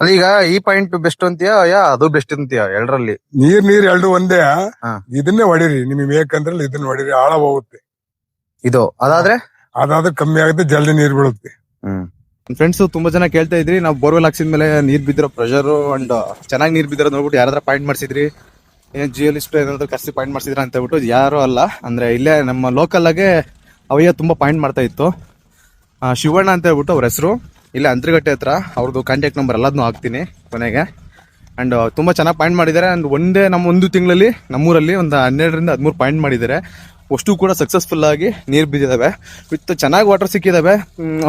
ಅಲ್ಲ ಈಗ ಈ ಪಾಯಿಂಟ್ ಬೆಸ್ಟ್ ಅಂತೀಯಾ? ಯಾ ಅದು ಬೆಸ್ಟ್ ಅಂತೀಯಾ ಎರಡರಲ್ಲಿ ನೀರ್ ನೀರ್ ಎರಡು ಒಂದೇ. ಹಾ. ಇದನ್ನೇ ಹೊಡಿರಿ. ನಿಮಗೆ ಬೇಕಂದ್ರೆ ಇದನ್ನ ಹೊಡಿರಿ. ಆಳ ಹೋಗುತ್ತೆ. ಇದು ಅದಾದ್ರೆ? ಅದಾದ್ರೆ ಕಮ್ಮಿ ಆಗುತ್ತೆ ಜಲ್ದಿ ನೀರ್ ಬೀಳುತ್ತೆ. ಹ್ಮ್. ಫ್ರೆಂಡ್ಸ್ ತುಂಬಾ ಜನ ಕೇಳ್ತಾ ಇದ್ರಿ. ನಾವು ಬೋರ್ವೆಲ್ ಹಾಕ್ಸಿದ್ಮೇಲೆ ನೀರ್ ಬಿದ್ದಿರೋ ಪ್ರೆಷರ್ ಅಂಡ್ ಚೆನ್ನಾಗಿ ನೀರ್ ಬಿದ್ದಿರೋ ನೋಡ್ಬಿಟ್ಟು ಯಾರಾದ್ರೂ ಪಾಯಿಂಟ್ ಮಾಡಿಸಿದ್ರಿ. ಏನ್ ಜಿಯೋಲಿಸ್ಟ್ ಏನಾದ್ರು ಕರ್ಸಿ ಪಾಯಿಂಟ್ ಮಾಡಿಸಿದ್ರ ಅಂತ ಹೇಳ್ಬಿಟ್ಟು ಯಾರು ಅಲ್ಲ. ಅಂದ್ರೆ ಇಲ್ಲೇ ನಮ್ಮ ಲೋಕಲ್ ಆಗೇ ಅವಯ್ಯ ತುಂಬಾ ಪಾಯಿಂಟ್ ಮಾಡ್ತಾ ಇತ್ತು. ಆ, ಶಿವಣ್ಣ ಅಂತ ಹೇಳ್ಬಿಟ್ಟು ಅವ್ರ ಹೆಸರು. ಇಲ್ಲೇ, ಅಂತರಗಟ್ಟೆ ಹತ್ರ ಅವ್ರದ್ದು ಕಾಂಟ್ಯಾಕ್ಟ್ ನಂಬರ್ ಎಲ್ಲದನ್ನೂ ಹಾಕ್ತೀನಿ ಕೊನೆಗೆ. ಆ್ಯಂಡ್ ತುಂಬ ಚೆನ್ನಾಗಿ ಪಾಯಿಂಟ್ ಮಾಡಿದ್ದಾರೆ. ಆ್ಯಂಡ್ ಒಂದೇ ನಮ್ಮ ಒಂದು ತಿಂಗಳಲ್ಲಿ, ನಮ್ಮೂರಲ್ಲಿ ಒಂದು ಹನ್ನೆರಡರಿಂದ ಹದಿಮೂರು ಪಾಯಿಂಟ್ ಮಾಡಿದ್ದಾರೆ. ಅಷ್ಟು ಕೂಡ ಸಕ್ಸಸ್ಫುಲ್ ಆಗಿ ನೀರು ಬಿದ್ದಿದ್ದಾವೆ ವಿತ್ ಚೆನ್ನಾಗಿ ವಾಟರ್ ಸಿಕ್ಕಿದ್ದಾವೆ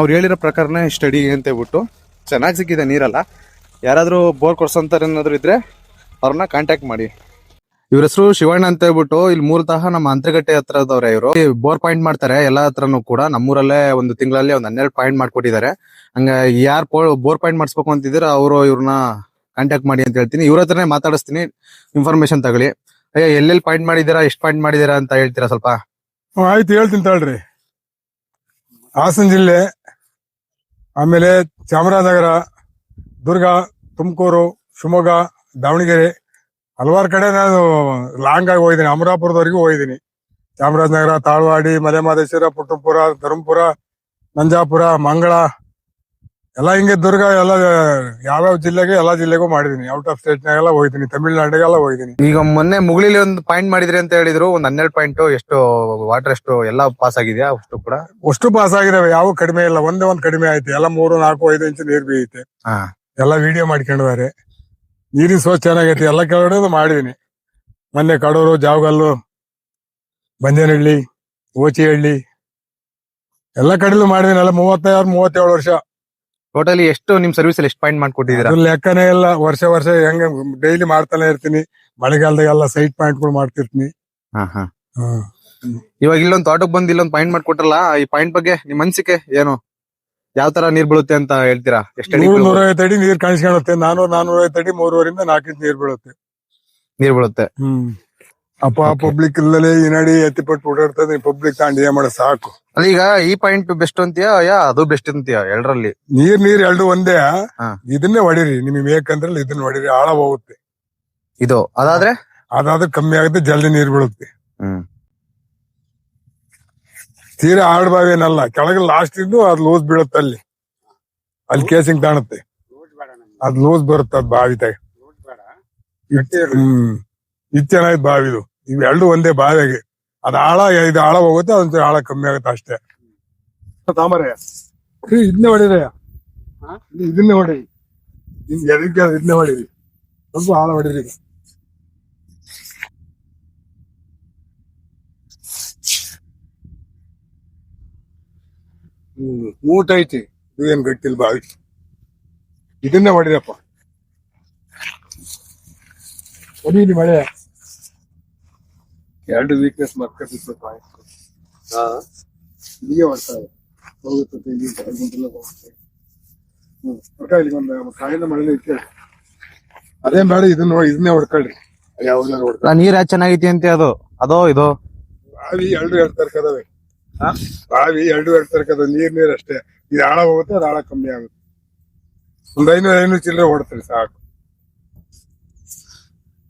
ಅವ್ರು ಹೇಳಿರೋ ಪ್ರಕಾರನೇ ಸ್ಟಡಿ ಅಂತ ಹೇಳ್ಬಿಟ್ಟು ಚೆನ್ನಾಗಿ ಸಿಕ್ಕಿದೆ ನೀರೆಲ್ಲ. ಯಾರಾದರೂ ಬೋರ್ ಕೊಡ್ಸೋಂಥವ್ರು ಏನಾದರೂ ಇದ್ರೆ ಅವ್ರನ್ನ ಕಾಂಟ್ಯಾಕ್ಟ್ ಮಾಡಿ. ಇವ್ರ ಹೆಸರು ಶಿವಣ್ಣ ಅಂತ ಹೇಳ್ಬಿಟ್ಟು ಇಲ್ಲಿ ಮೂಲತಃ ನಮ್ಮ ಅಂತರಗಟ್ಟೆ ಹತ್ರದವ್ರೆ ಇವರು. ಬೋರ್ ಪಾಯಿಂಟ್ ಮಾಡ್ತಾರೆ ಎಲ್ಲಾ ಹತ್ರನು ಕೂಡ. ನಮ್ಮೂರಲ್ಲೇ ಒಂದು ತಿಂಗಳಲ್ಲಿ ಒಂದು ಹನ್ನೆರಡು ಪಾಯಿಂಟ್ ಮಾಡ್ಕೊಟ್ಟಿದ್ದಾರೆ. ಹಂಗ ಯಾರ್ ಬೋರ್ ಪಾಯಿಂಟ್ ಮಾಡಿಸ್ಬೇಕು ಅಂತಿದ್ರೆ ಅವರು ಇವ್ರನ್ನ ಕಾಂಟ್ಯಾಕ್ಟ್ ಮಾಡಿ ಅಂತ ಹೇಳ್ತೀನಿ. ಇವ್ರ ಹತ್ರನೇ ಮಾತಾಡಿಸ್ತೀನಿ. ಇನ್ಫಾರ್ಮೇಶನ್ ತಗೊಳ್ಳಿ. ಅಯ್ಯ ಎಲ್ಲೆಲ್ಲಿ ಪಾಯಿಂಟ್ ಮಾಡಿದೀರಾ ಎಷ್ಟು ಪಾಯಿಂಟ್ ಮಾಡಿದೀರಾ ಅಂತ ಹೇಳ್ತೀರಾ ಸ್ವಲ್ಪ? ಆಯ್ತು, ಹೇಳ್ತೀನಿ ತಾಳ್ರಿ ಹಾಸನ ಜಿಲ್ಲೆ, ಆಮೇಲೆ ಚಾಮರಾಜನಗರ, ದುರ್ಗ, ತುಮಕೂರು, ಶಿವಮೊಗ್ಗ, ದಾವಣಗೆರೆ ಹಲವಾರು ಕಡೆ ನಾನು ಲಾಂಗ್ ಆಗಿ ಹೋಗಿದ್ದೀನಿ. ಅಮರಾಪುರದವರೆಗೂ ಹೋಗಿದ್ದೀನಿ. ಚಾಮರಾಜನಗರ ತಾಳ್ವಾಡಿ ಮಲೆಮಹದೇಶ್ವರ ಪುಟ್ಟಪುರ ಧರ್ಮಪುರ ನಂಜಾಪುರ ಮಂಗಳ. ಎಲ್ಲ ಹಿಂಗೆ ದುರ್ಗ ಎಲ್ಲ ಯಾವ್ಯಾವ ಜಿಲ್ಲೆಗೆ ಎಲ್ಲ ಜಿಲ್ಲೆಗೂ ಮಾಡಿದೀನಿ ಔಟ್ ಆಫ್ ಸ್ಟೇಟ್ ಸ್ಟೇಟ್ನಾಗೆಲ್ಲ ಹೋಗಿದ್ದೀನಿ. ತಮಿಳ್ನಾಡಿಗೆಲ್ಲ ಹೋಗಿದ್ದೀನಿ. ಈಗ ಮೊನ್ನೆ ಮುಗಿಲಿ ಒಂದು ಪಾಯಿಂಟ್ ಮಾಡಿದ್ರಿ ಅಂತ ಹೇಳಿದ್ರು. ಒಂದ್ ಹನ್ನೆರಡು ಪಾಯಿಂಟ್ ಎಷ್ಟು ವಾಟರ್ ಎಷ್ಟು ಎಲ್ಲ ಪಾಸ್ ಆಗಿದೆಯಾ? ಅಷ್ಟು ಕೂಡ? ಅಷ್ಟು ಪಾಸ್ ಆಗಿದಾವೆ. ಯಾವ ಕಡಿಮೆ ಇಲ್ಲ. ಒಂದೇ ಒಂದ್ ಕಡಿಮೆ ಆಯ್ತು. ಎಲ್ಲ ಮೂರು ನಾಲ್ಕು ಐದು ಇಂಚು ನೀರ್ ಬೀಳುತ್ತೆ ಎಲ್ಲ ವಿಡಿಯೋ ಮಾಡ್ಕೊಂಡಿದ್ದಾರೆ ನೀರಿನ ಸ್ವಚ್ಛ ಚೆನ್ನಾಗೈತಿ ಎಲ್ಲ ಕೆಳಗಡೆ ಮಾಡಿದೀನಿ. ಮೊನ್ನೆ ಕಡೂರು ಜಾವಗಲ್ಲು ಬಂಜನಹಳ್ಳಿ ಓಚಿಹಳ್ಳಿ ಎಲ್ಲ ಕಡೆಲೂ ಮಾಡಿದೀನಿ ಎಲ್ಲ ಮೂವತ್ತಾರು ಮೂವತ್ತೇಳು ವರ್ಷ. ಟೋಟಲಿ ಎಷ್ಟು ನಿಮ್ ಸರ್ವಿಸ್ ಅಲ್ಲಿ ಎಷ್ಟು ಪಾಯಿಂಟ್ ಮಾಡ್ಕೊಟ್ಟಿದ್ದೀರಾ? ಅದ್ರ ಲೆಕ್ಕನೇ ಇಲ್ಲ ವರ್ಷ ವರ್ಷ ಹೆಂಗ ಡೈಲಿ ಮಾಡ್ತಾನೆ ಇರ್ತೀನಿ. ಮಳೆಗಾಲದಾಗೆಲ್ಲ ಸೈಟ್ ಪಾಯಿಂಟ್ ಪಾಯಿಂಟ್ಗಳು ಮಾಡ್ತಿರ್ತೀನಿ. ಹಾ ಹಾ. ಹ್ಮ್. ಇವಾಗ ಇಲ್ಲೊಂದು ತೋಟಕ್ಕೆ ಬಂದ್ ಇಲ್ಲೊಂದು ಪಾಯಿಂಟ್ ಮಾಡ್ಕೊಟ್ರಲ್ಲ ಈ ಪಾಯಿಂಟ್ ಬಗ್ಗೆ ನಿಮ್ ಅನ್ಸಿಕೆ ಏನು? ಯಾವ ತರ ನೀರ್ ಬೀಳುತ್ತೆ ಅಂತ ಹೇಳ್ತೀರಾ? ಎಷ್ಟು ಅಡಿ ನೂರು ನೂರೈವತ್ತು ಅಡಿ ನೀರ್ ಕಾಣಿಸ್ಕೊಳ್ಳುತ್ತೆ. ನಾನು ನಾನೂರೈವತ್ತು ಅಡಿ ಮೂರುವರಿಂದ ನಾಲ್ಕು ಇಂಚ್ ನೀರ್ ಬೀಳುತ್ತೆ. ನೀರ್ ಬೀಳುತ್ತೆ. ಹ್ಮ್. ಅಪ್ಪ ಪಬ್ಲಿಕ್ ಇಲ್ಲದೆ ಈ ನಡಿ ಎತ್ತಿಪಟ್ಟು ಓಡಾಡ್ತದೆ ಪಬ್ಲಿಕ್ ತಾಂಡಿ ಏನ್ ಮಾಡ ಸಾಕು. ಅಲ್ಲ ಈಗ ಈ ಪಾಯಿಂಟ್ ಬೆಸ್ಟ್ ಅಂತೀಯಾ? ಯಾ ಅದು ಬೆಸ್ಟ್ ಅಂತೀಯ ಎರಡರಲ್ಲಿ ನೀರ್ ನೀರ್ ಎರಡು ಒಂದೇ. ಇದನ್ನೇ ಹೊಡಿರಿ. ನಿಮಗೆ ಬೇಕಂದ್ರೆ ಇದನ್ನ ಹೊಡಿರಿ. ಆಳ ಹೋಗುತ್ತೆ ಇದು ಅದಾದ್ರೆ? ಅದಾದ್ರೆ ಕಮ್ಮಿ ಆಗುತ್ತೆ ಜಲ್ದಿ ನೀರ್ ಬೀಳುತ್ತೆ. ಹ್ಮ್. ತೀರಾ ಆಡ್ ಬಾವಿ ಏನಲ್ಲ ಕೆಳಗೆ ಲಾಸ್ಟ್ ಇದ್ದು ಅದ್ ಲೂಸ್ ಬೀಳುತ್ತೆ ಅಲ್ಲಿ. ಅಲ್ಲಿ ಕೇಸಿಂಗ್ ಕಾಣುತ್ತೆ. ಅದ್ ಲೂಸ್ ಬರುತ್ತೆ ಅದ್ ಬಾವಿ ಬಾವಿತಾಗ ಹ್ಮ್ ಇದು ಚೆನ್ನಾಗಿತ್ತು ಬಾವಿದು ಇವೆರಡು ಒಂದೇ ಬಾವಿಗೆ ಅದ್ ಆಳ ಇದು ಆಳ ಹೋಗುತ್ತೆ ಅದಂತ ಆಳ ಕಮ್ಮಿ ಆಗುತ್ತೆ ಅಷ್ಟೇ. ತಾಮರೆ. ಇದನ್ನೇ ಹೊಡಿರಯ್ಯ ಇದು ಇದನ್ನೇ ಹೊಡಿ ನಿಮ್ಗೆ ಎದಕ್ಕೆ ಇದನ್ನ ಇದನ್ನೇ ಹೊಡಿರಿ? ಸ್ವಲ್ಪ ಆಳ ಹೊಡಿರಿ ಹ್ಮ್ ಊಟ ಐತಿ. ಇದು ಏನ್ ಗಟ್ಟಿಲ್ ಬಾವಿ. ಇದನ್ನ ಮಾಡಿದಪ್ಪ ಹೊಡೀಲಿ ಮಳೆ. ಎರಡು ವೀಕ್ನೆಸ್ ಮರ್ಕತ್ತಿತ್ತು ಹೊಡ್ತಾರೆ ಹೋಗುತ್ತೆ ಇಲ್ಲಿ ಹೋಗುತ್ತೆ. ಹ್ಮ್ ಒಟ್ಟ ಇಲ್ಲಿ ಒಂದು ಕಾಯಿನ ಮಳೆ ಅದೇನ್ ಬೇಡ ಇದನ್ನ ನೋಡಿ ಇದನ್ನೇ ಹೊಡ್ಕೊಳ್ರಿ. ಯಾವ್ದಾರು ಅಲ್ಲ, ನೀರ್ ಚೆನ್ನಾಗೈತಿ ಅಂತ ಅದು? ಅದೋ ಇದು? ಬಾವಿ ಎರಡು ಎರಡು ತರ್ಕದವೆ ಬಾವಿ ಎರಡು ಎರಡು ತರ್ಕದ ನೀರ್ ನೀರ್ ಅಷ್ಟೇ. ಇದು ಆಳ ಹೋಗುತ್ತೆ ಅದು ಆಳ ಕಮ್ಮಿ ಆಗುತ್ತೆ. ಒಂದ್ ಐನೂರ ಐನೂರು ಚಿಲ್ಲರೆ ಹೊಡ್ತಾರೆ ಸಾಕು.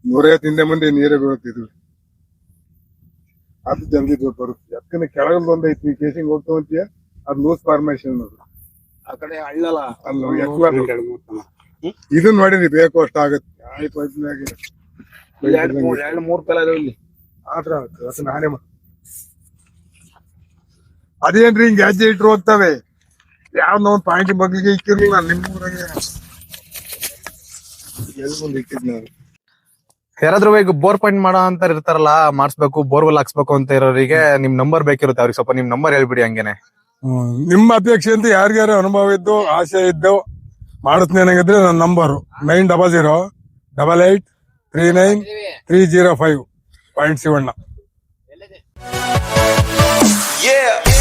ನೂರೈವತ್ತು ಹಿಂದೆ ಮುಂದೆ ನೀರೇ ಬೀಳುತ್ತಿದ್ವಿ ಅದು ಜಲ್ದಿ ದೂರ ಬರುತ್ತೆ. ಯಾಕಂದ್ರೆ ಕೆಳಗಲ್ ಒಂದ್ ಐತಿ ನೀವು ಕೇಸಿಂಗ್ ಹೋಗ್ತಾ ಅಂತೀಯ ಅದು ಲೂಸ್ ಫಾರ್ಮೇಶನ್ ಅದು. ಆ ಕಡೆ ಹಳ್ಳಲ್ಲ. ಅಲ್ಲ ಇದನ್ನ ನೋಡಿರಿ ಬೇಕು ಅಷ್ಟ ಆಗುತ್ತೆ. ಆಯ್ತು. ಎರಡು ಮೂರ್ ಇದಾವೆ ಇಲ್ಲಿ. ಅದು ನಾನೇ ಅದೇನ್ರಿ ಹಿಂಗ್ ಹೆಜ್ಜೆ ಇಟ್ರು ಹೋಗ್ತವೆ ಯಾವ್ದೋ ಒಂದ್ ಪಾಯಿಂಟ್ ಬಗ್ಲಿಗೆ ಇಕ್ಕಿರ್ಲಿಲ್ಲ ನಿಮ್ಮ ಊರಾಗೆ. ಮುಂದೆ ಇಕ್ಕಿದ್ ಯಾರಾದ್ರೂ ಈಗ ಬೋರ್ ಪಾಯಿಂಟ್ ಮಾಡೋ ಅಂತ ಇರ್ತಾರಲ್ಲ ಮಾಡಿಸ್ಬೇಕು ಬೋರ್ವೆಲ್ ಹಾಕ್ಸ್ಬೇಕು ಅಂತ ಇರೋರಿಗೆ ನಿಮ್ ನಂಬರ್ ಬೇಕಿರುತ್ತೆ ಅವ್ರಿಗೆ ಸ್ವಲ್ಪ ನಿಮ್ ನಂಬರ್ ಹೇಳ್ಬಿಡಿ ಹಂಗೇನೆ. ನಿಮ್ಮ ಅಪೇಕ್ಷೆ ಅಂತ ಯಾರಿಗಾರು ಅನುಭವ ಇದ್ದು ಆಸೆ ಇದ್ದು ಏನಾಗಿದ್ರೆ ನನ್ನ number. Nine double zero double eight three nine three zero five. Point Shivanna. Yeah.